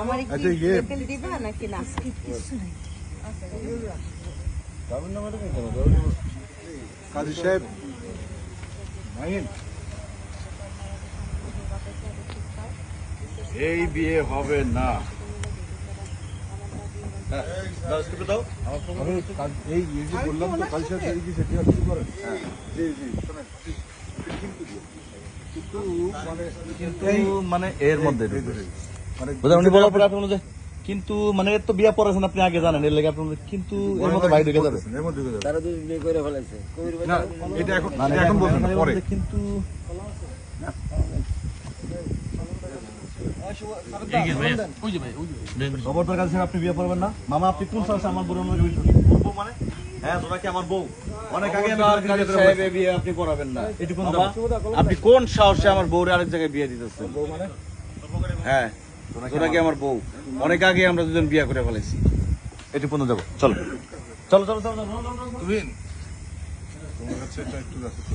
আমার কি আচ্ছা, ইয়ে- দিবা নাকি না? কাজী সাহেব। মাহিন। এই বিয়ে হবে না। এই এই যে বললাম তো সাহেব সেটা কি সেটি আপনি করেন। জি জি কিন্তু মানে এর মধ্যে বুঝলেন উনি বলার পরে আপনি যে, কিন্তু মানে এর তো বিয়া পড়েছেন আপনি আগে জানেন এর লেগে আপনি কিন্তু এর মধ্যে ভাই ঢুকে যাবে। তারা বিয়ে করে ফেলাইছে। না এটা এখন মানে এখন বলবেন মানে পরে। কিন্তু খবরদার কাছে আপনি বিয়ে করবেন না। মামা আপনি কোন সাহসে আমার বউ মানে? হ্যাঁ তোরা কি আমার বউ? অনেক আগে আমি বিয়ে আপনি করাবেন না। এটুকুন আপনি কোন সাহসে আমার বউরে আরেক জায়গায় বিয়ে দিতেছেন? হ্যাঁ। তোরা কি আমার বউ। অনেক আগে আমরা দুজন বিয়ে করে ফেলেছি। এটি পর্যন্ত যাব। চলো। চলো চলো চলো। তুহিন তোমার কাছে একটু রাখো তো।